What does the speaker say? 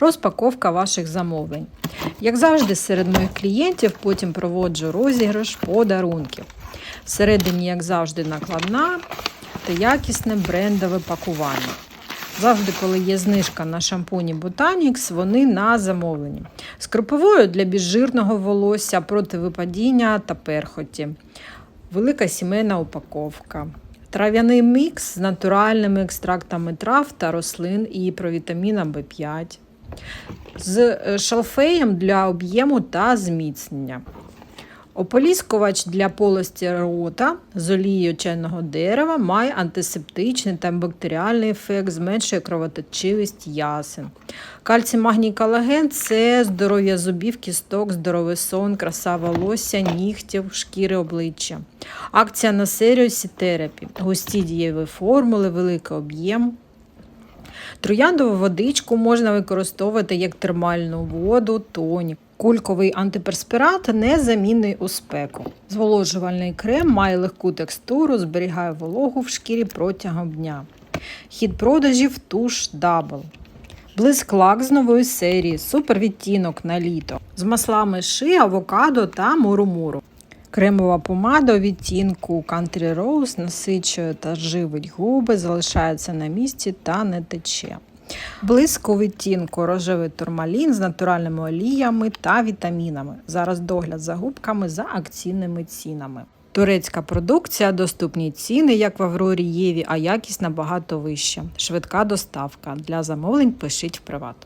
Розпаковка ваших замовлень. Як завжди, серед моїх клієнтів потім проводжу розіграш подарунків. Всередині, як завжди, накладна та якісне брендове пакування. Завжди, коли є знижка на шампуні Botanix, вони на замовленні. З кроповою для безжирного волосся проти випадіння та перхоті. Велика сімейна упаковка. Трав'яний мікс з натуральними екстрактами трав та рослин і провітаміна В5. З е, шалфеєм для об'єму та зміцнення. Ополіскувач для полості рота з олією чайного дерева має антисептичний та бактеріальний ефект, зменшує кровоточивість ясен. Кальцій, магній, колаген – це здоров'я зубів, кісток, здоровий сон, краса волосся, нігтів, шкіри обличчя. Акція на серію Сітерапі. Густі дієві формули, великий об'єм. Трояндову водичку можна використовувати як термальну воду, тонік. Кульковий антиперспірат незамінний у спеку. Зволожувальний крем має легку текстуру, зберігає вологу в шкірі протягом дня. Хід продажів туш Дабл. Блисклак з нової серії, супер відтінок на літо. З маслами ши, авокадо та мурумуру. Кремова помада у відтінку Country Rose насичує та живить губи, залишається на місці та не тече. Блиск у відтінку рожевий турмалін з натуральними оліями та вітамінами. Зараз догляд за губками за акційними цінами. Турецька продукція, доступні ціни, як в Аврорі Єві, а якість набагато вища. Швидка доставка. Для замовлень пишіть в приват.